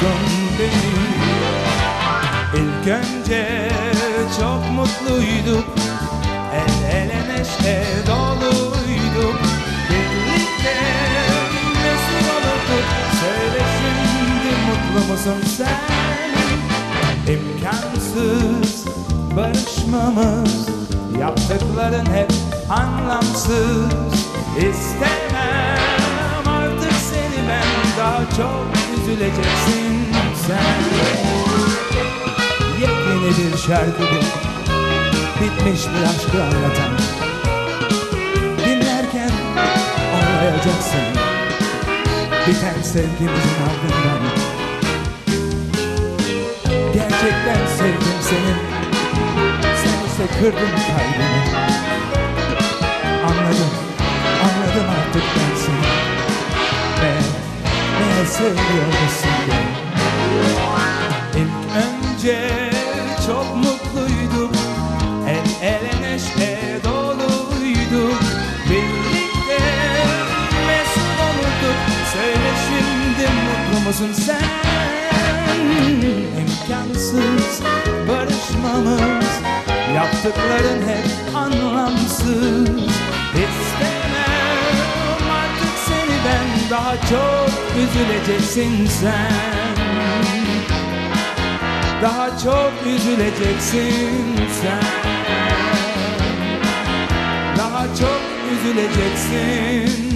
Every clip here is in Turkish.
sevmiyormuşsun beni İlk önce çok mutluyduk. El ele neşe doluyduk. Birlikte mesut olurduk? Söyle şimdi mutlu musun sen? İmkansız barışmamız. Yaptıkların hep anlamsız. İstemem artık seni ben. Daha çok üzüleceksin sen. Yepyeni bir şarkı bu. Bitmiş bir aşkı anlatan. Dinlerken ağlayacaksın Biten sevgimizin ardından. Gerçekten sevdim seni. Sen ise kırdın kalbimi beni İlk önce çok mutluyduk. El ele neşe doluyduk Birlikte mesut olurduk. Söyle şimdi mutlu musun sen? İmkansız barışmamız. Yaptıkların hep anlamsız Daha çok üzüleceksin sen. Daha çok üzüleceksin sen. Daha çok üzüleceksin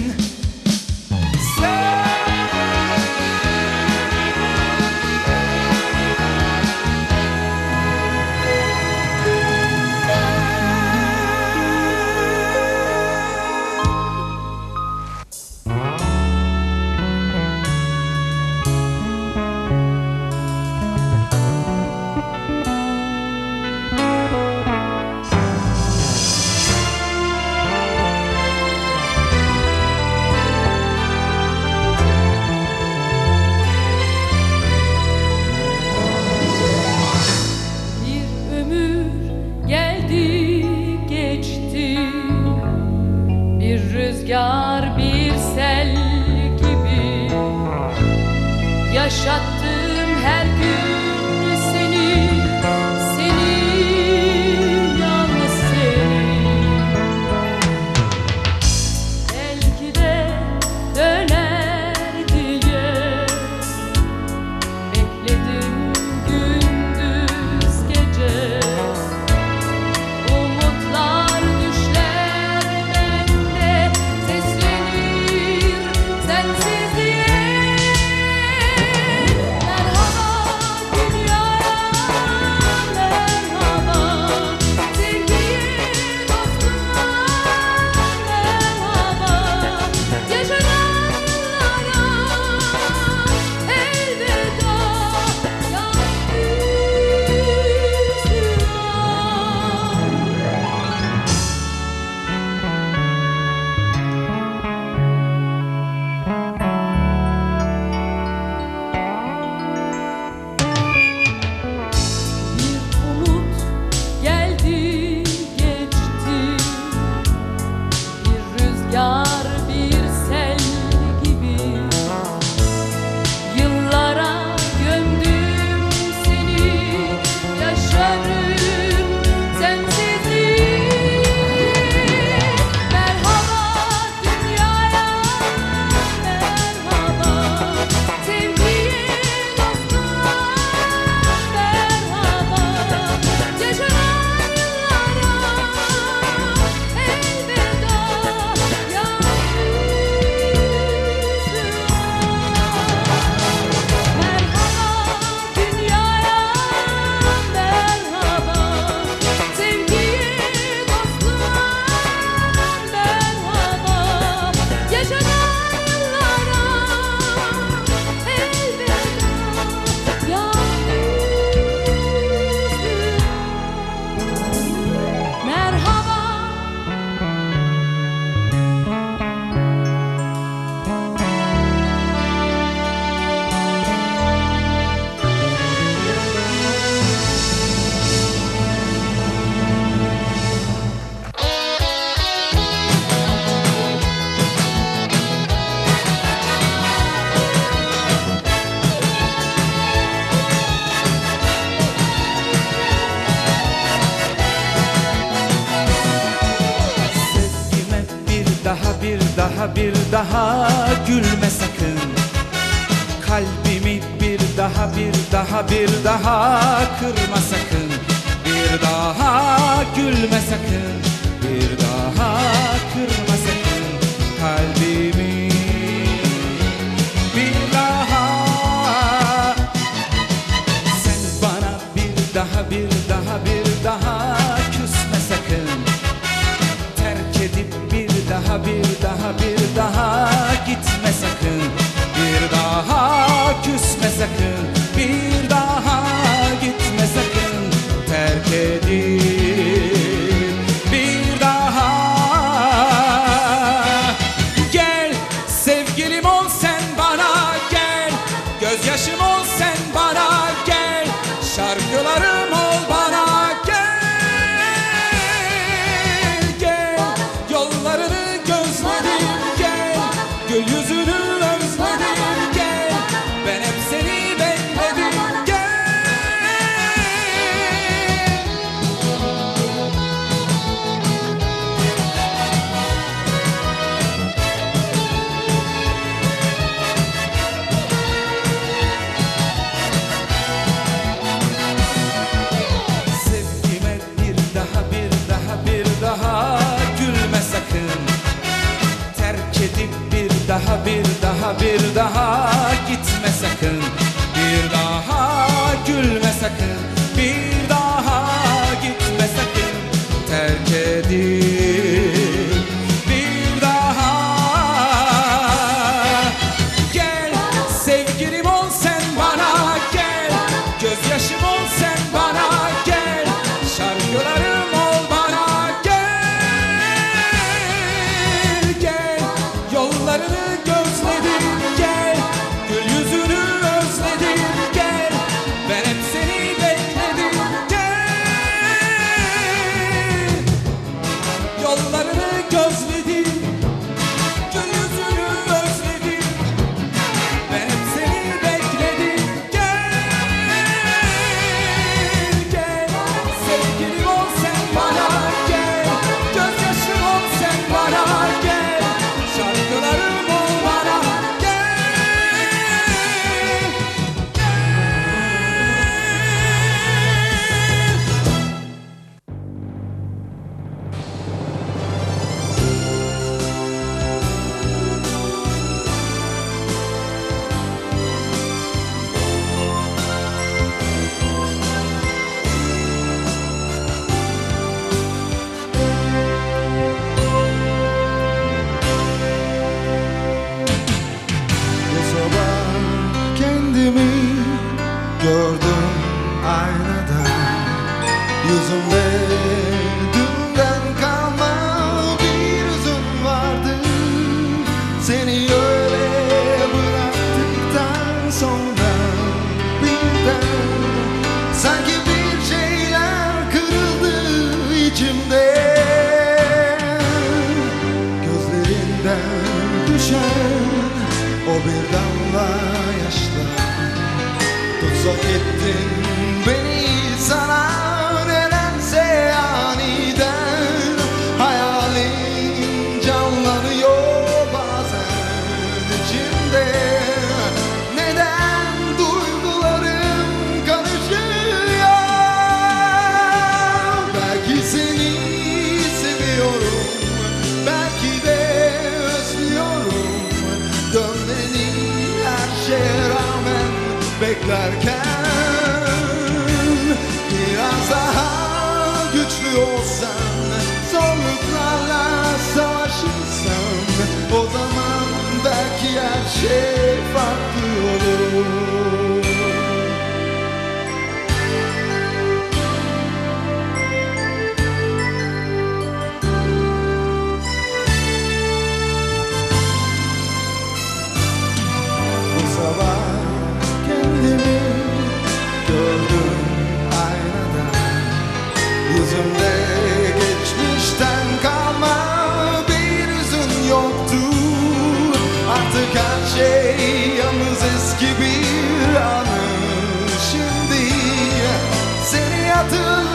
bir daha gülme sakın. Kalbimi bir daha bir daha bir daha kırma sakın. Bir daha gülme sakın. Bir daha kırma sakın. Kalbimi Bir daha. Sen bana bir daha bir daha bir daha küsme sakın. Terk edip bir daha bir daha gitme sakın. Bir daha küsme sakın. second şey yalnız eski bir anı Şimdi. Seni hatırlıyorum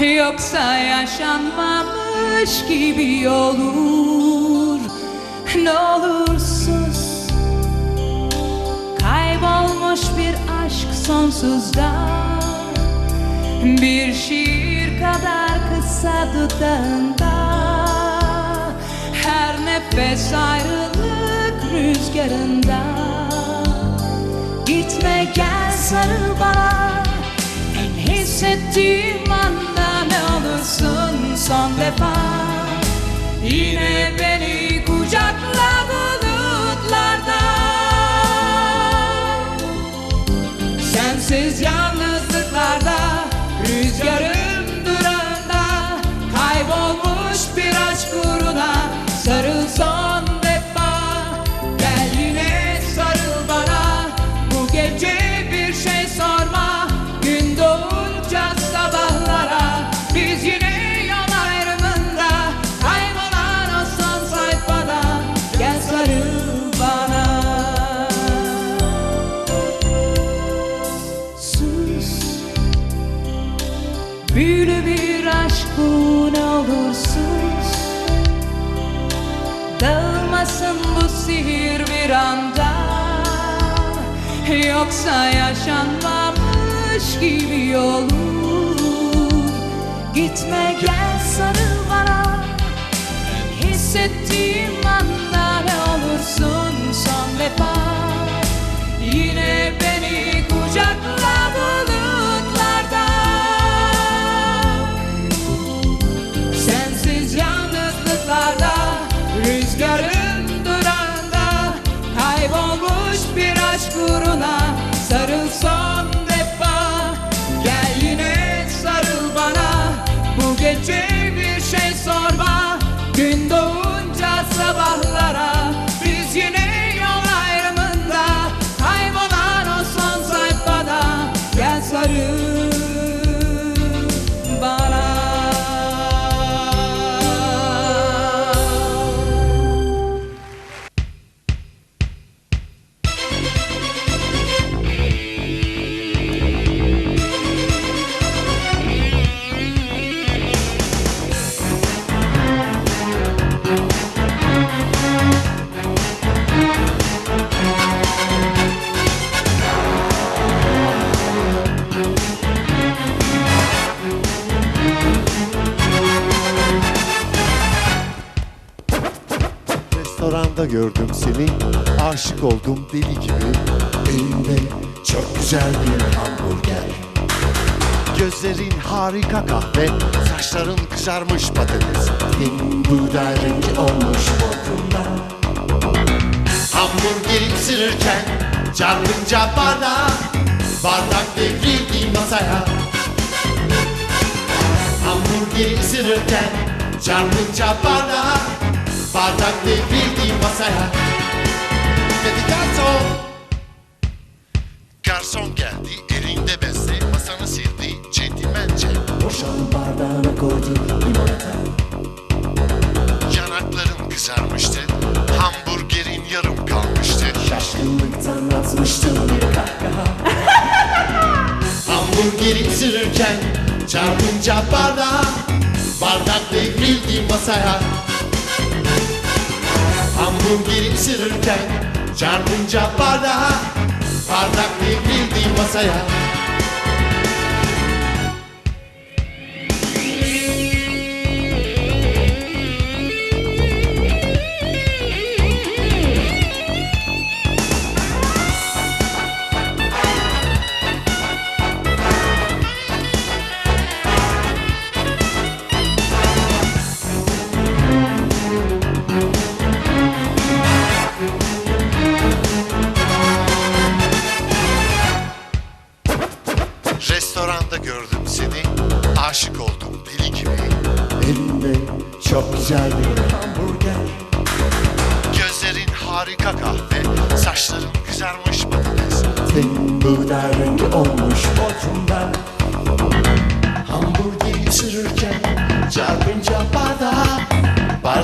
Yoksa yaşanmamış gibi olur. Ne olursunuz Kaybolmuş bir aşk sonsuzda. Bir şiir kadar kısa dudağında. Her nefes ayrılık rüzgarında. Gitme gel sarıl bana. En hissettiğim anda ne olursun son defa. Yine beni Yoksa yaşanmamış gibi olur Gitme gel sarıl bana. Hissettiğim anda Bu Restoranda gördüm seni, aşık oldum deli gibi. Elinde çok güzel bir hamburger. Gözlerin harika kahve, saçların kızarmış patates. Senin buğday rengi olmuş bodrumda. Hamburgeri ısırırken çarpınca bardağa, bardak devrildi masaya. Hamburgeri ısırırken çarpınca bardağa Bardak devrildi masaya. Dedi garson. Garson geldi elinde bezle masanı sildi centilmence. Boşan bardağına koydu limonata. Yanakların kızarmıştı Hamburgerin yarım kalmıştı. Şaşkınlıktan atmıştım bir kahkaha. Hamburgeri ısırırken çarpınca bardağa Bardak devrildi masaya Hamburgeri ısırırken çarpınca bardağa Bardak devrildi masaya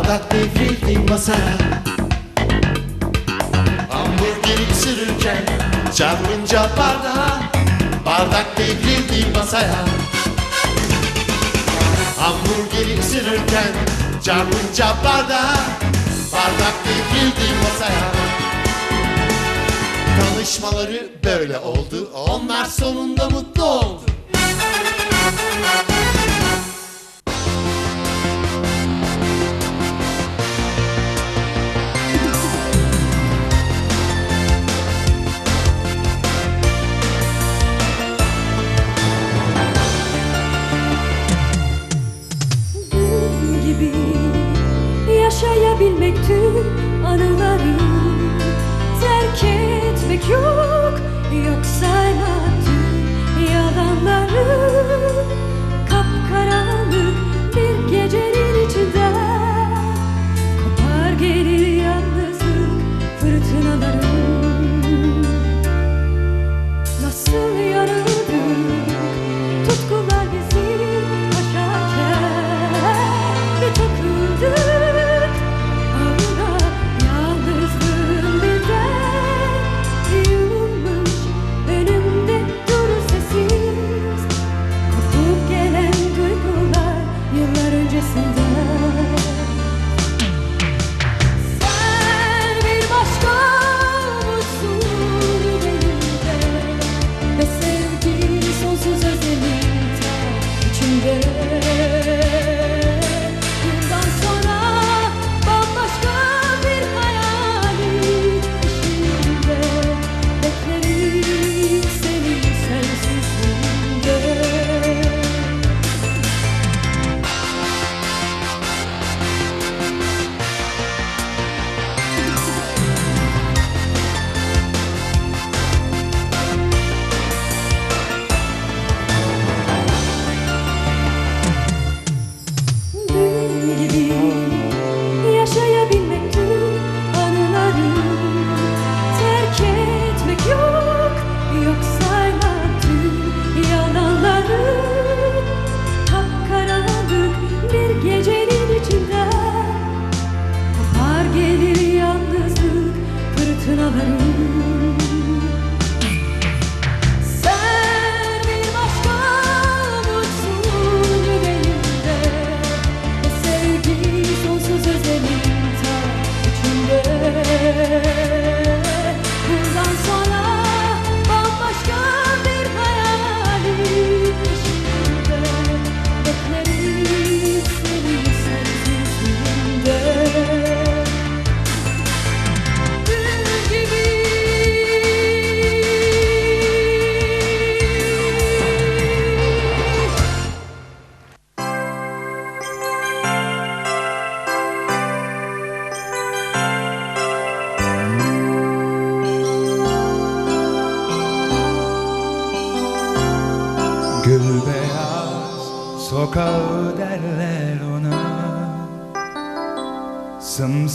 Bardak devrildi masaya Hamburgeri ısırırken çarpınca bardağa Bardak devrildi masaya. Hamburgeri ısırırken çarpınca bardağa Bardak devrildi masaya. Tanışmaları böyle oldu Onlar sonunda mutlu oldu yaşayabilmek tüm anıları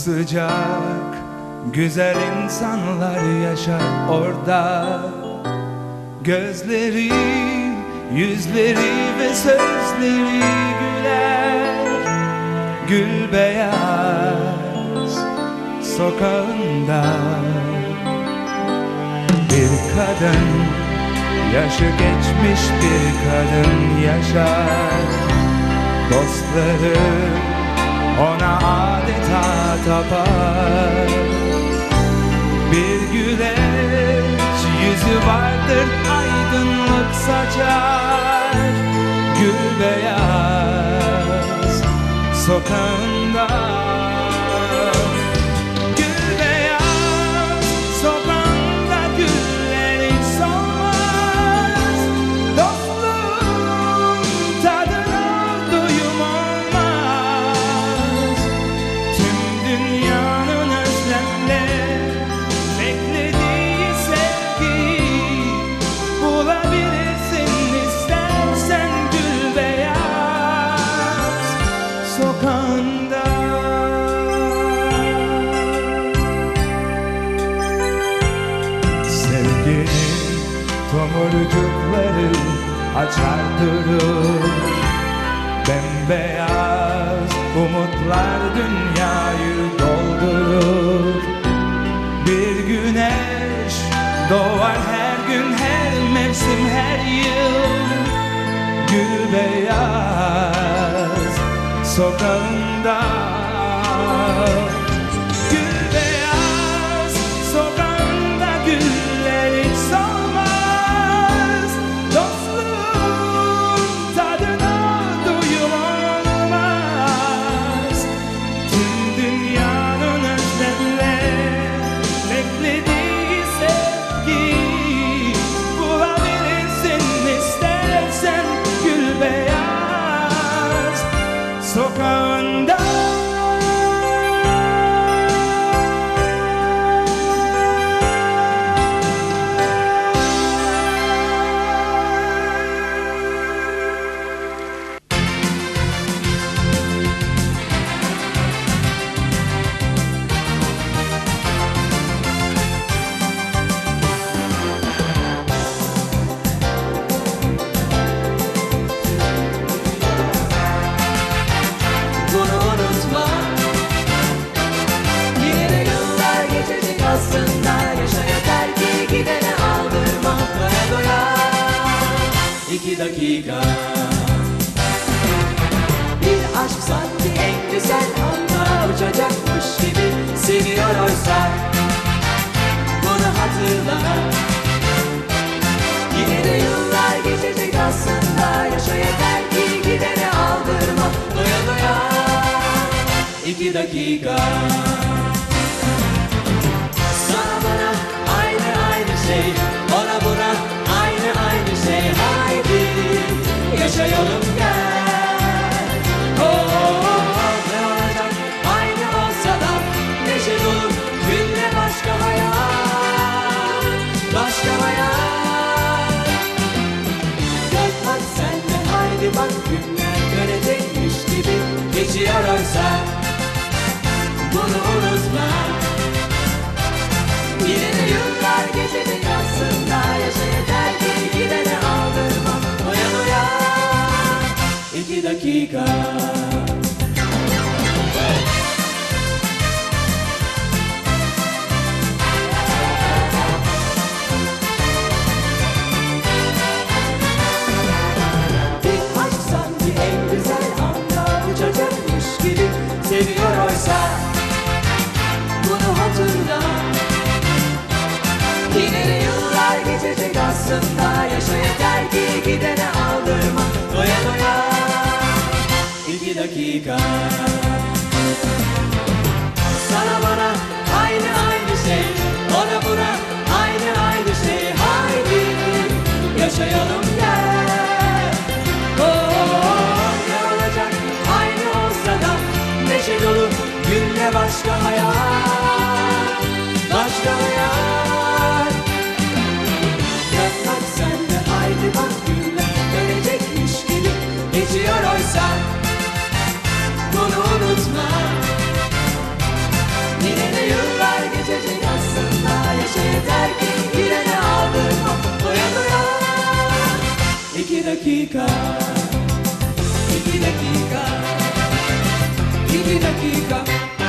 Sımsıcak güzel insanlar yaşar orada. Gözleri, yüzleri ve sözleri güler Gül beyaz sokağında. Bir kadın Yaşı geçmiş bir kadın yaşar. Dostları ona adeta tapar. Bir güleç yüzü vardır aydınlık saçar. Gül beyaz sokağında tomurcukları açardırır Bembeyaz umutlar dünyayı doldurur. Bir güneş doğar her gün her mevsim her yıl. Gül beyaz sokağında Bir aşk sanki en güzel anda uçacakmış gibi seviyor oysa Bunu hatırla. Yine de yıllar geçecek aslında. Yaşa yeter ki gidene aldırma. Dakika. Sana bana aynı aynı şey. yaşayalım gel. Oh, oh, oh, oh. Ne olacak aynı olsa da Neşe dolu günle başka hayat Başka hayat. Gel bak sen de haydi bak günler Göre değmiş gibi geçiyor oysa Bunu dakika dakika dakika iki dakika iki